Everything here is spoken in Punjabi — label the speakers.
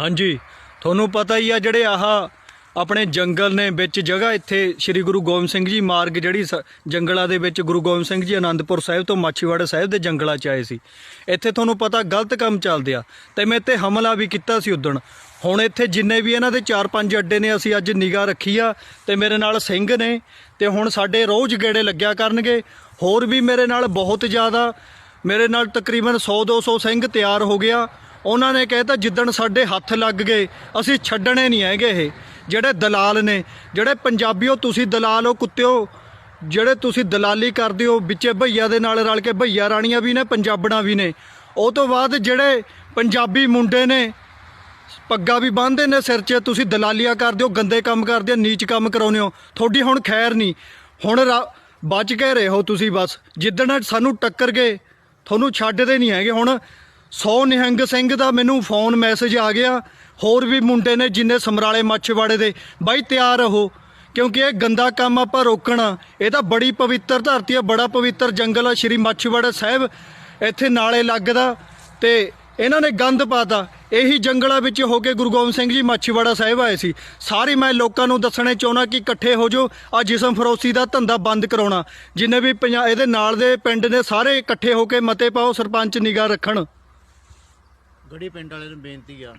Speaker 1: ਹਾਂਜੀ, ਤੁਹਾਨੂੰ ਪਤਾ ਹੀ ਆ ਜਿਹੜੇ ਆਹ ਆਪਣੇ ਜੰਗਲ ਨੇ ਵਿੱਚ ਜਗ੍ਹਾ ਇੱਥੇ ਸ੍ਰੀ ਗੁਰੂ ਗੋਬਿੰਦ ਸਿੰਘ ਜੀ ਮਾਰਗ ਜਿਹੜੀ ਸ- ਜੰਗਲਾਂ ਦੇ ਵਿੱਚ ਗੁਰੂ ਗੋਬਿੰਦ ਸਿੰਘ ਜੀ ਆਨੰਦਪੁਰ ਸਾਹਿਬ ਤੋਂ ਮਾਛੀਵਾੜਾ ਸਾਹਿਬ ਦੇ ਜੰਗਲਾਂ 'ਚ ਆਏ ਸੀ। ਇੱਥੇ ਤੁਹਾਨੂੰ ਪਤਾ ਗਲਤ ਕੰਮ ਚੱਲਦੇ ਆ ਤੇ ਮੈਂ ਇੱਥੇ ਹਮਲਾ ਵੀ ਕੀਤਾ ਸੀ ਉਦਣ ਹੁਣ ਇੱਥੇ ਜਿੰਨੇ ਵੀ ਇਹਨਾਂ ਦੇ 4-5 ਅੱਡੇ ਨੇ, ਅਸੀਂ ਅੱਜ ਨਿਗਾਹ ਰੱਖੀ ਆ ਤੇ ਮੇਰੇ ਨਾਲ ਸਿੰਘ ਨੇ ਤੇ ਹੁਣ ਸਾਡੇ ਰੋਜ਼ ਗੇੜੇ ਲੱਗਿਆ ਕਰਨਗੇ। ਹੋਰ ਵੀ ਮੇਰੇ ਨਾਲ ਬਹੁਤ ਜ਼ਿਆਦਾ। ਮੇਰੇ ਨਾਲ ਤਕਰੀਬਨ 100-200 ਸਿੰਘ ਤਿਆਰ ਹੋ ਗਿਆ। ਉਹਨਾਂ ਨੇ ਕਹਿਤਾ ਜਿੱਦਣ ਸਾਡੇ ਹੱਥ ਲੱਗ ਗਏ, ਅਸੀਂ ਛੱਡਣੇ ਨਹੀਂ ਹੈਗੇ ਇਹ। ਜਿਹੜੇ ਦਲਾਲ ਨੇ, ਜਿਹੜੇ ਪੰਜਾਬੀਓ ਤੁਸੀਂ ਦਲਾਲ ਹੋ ਕੁੱਤਿਓ, ਜਿਹੜੇ ਤੁਸੀਂ ਦਲਾਲੀ ਕਰਦੇ ਹੋ, ਵਿੱਚੇ ਭਈਆ ਦੇ ਨਾਲ ਰਲ ਕੇ ਭਈਆ ਰਾਣੀਆਂ ਵੀ ਨੇ, ਪੰਜਾਬਣਾਂ ਵੀ ਨੇ। ਉਹ ਤੋਂ ਬਾਅਦ ਜਿਹੜੇ ਪੰਜਾਬੀ ਮੁੰਡੇ ਨੇ, ਪੱਗਾ ਵੀ ਬੰਨ੍ਹਦੇ ਨੇ ਸਿਰ 'ਚ, ਤੁਸੀਂ ਦਲਾਲੀਆਂ ਕਰਦੇ ਹੋ, ਗੰਦੇ ਕੰਮ ਕਰਦੇ ਹੋ, ਨੀਚ ਕੰਮ ਕਰਾਉਂਦੇ ਹੋ, ਤੁਹਾਡੀ ਹੁਣ ਖੈਰ ਨਹੀਂ। ਹੁਣ ਰਾ- ਬਚ ਕੇ ਹੋ ਤੁਸੀਂ ਬਸ। ਜਿੱਦਣ ਸਾਨੂੰ ਟੱਕਰ ਗਏ, ਤੁਹਾਨੂੰ ਛੱਡਦੇ ਨਹੀਂ ਹੈਗੇ। ਹੁਣ ਸੌ ਨਿਹੰਗ ਸਿੰਘ ਦਾ ਮੈਨੂੰ ਫੋਨ ਮੈਸੇਜ ਆ ਗਿਆ। ਹੋਰ ਵੀ ਮੁੰਡੇ ਨੇ ਜਿੰਨੇ ਸਮਰਾਲੇ ਮੱਛਵਾੜੇ ਦੇ, ਬਾਈ ਤਿਆਰ ਰਹੋ, ਕਿਉਂਕਿ ਇਹ ਗੰਦਾ ਕੰਮ ਆਪਾਂ ਰੋਕਣਾ। ਇਹ ਤਾਂ ਬੜੀ ਪਵਿੱਤਰ ਧਰਤੀ ਆ, ਬੜਾ ਪਵਿੱਤਰ ਜੰਗਲ ਆ, ਸ਼੍ਰੀ ਮੱਛਵਾੜਾ ਸਾਹਿਬ ਇੱਥੇ ਨਾਲੇ ਲੱਗਦਾ ਤੇ ਇਹਨਾਂ ਨੇ ਗੰਦ ਪਾਤਾ। ਇਹੀ ਜੰਗਲਾਂ ਵਿੱਚ ਹੋ ਕੇ ਗੁਰੂ ਗੋਬਿੰਦ ਸਿੰਘ ਜੀ ਮੱਛੀਵਾੜਾ ਸਾਹਿਬ ਆਏ ਸੀ। ਸਾਰੇ ਮੈਂ ਲੋਕਾਂ ਨੂੰ ਦੱਸਣੇ ਚਾਹੁੰਦਾ ਕਿ ਇਕੱਠੇ ਹੋ ਜਾਓ ਆ ਜਿਸਮ ਫਰੋਸੀ ਦਾ ਧੰਦਾ ਬੰਦ ਕਰਾਉਣਾ। ਜਿੰਨੇ ਵੀ ਪੰਜਾ- ਇਹਦੇ ਨਾਲ ਦੇ ਪਿੰਡ ਨੇ, ਸਾਰੇ ਇਕੱਠੇ ਹੋ ਕੇ ਮਤੇ ਪਾਓ, ਸਰਪੰਚ ਨਿਗਾਹ ਰੱਖਣ।
Speaker 2: ਗੜੀ ਪਿੰਡ ਵਾਲੇ ਨੂੰ ਬੇਨਤੀ ਆ।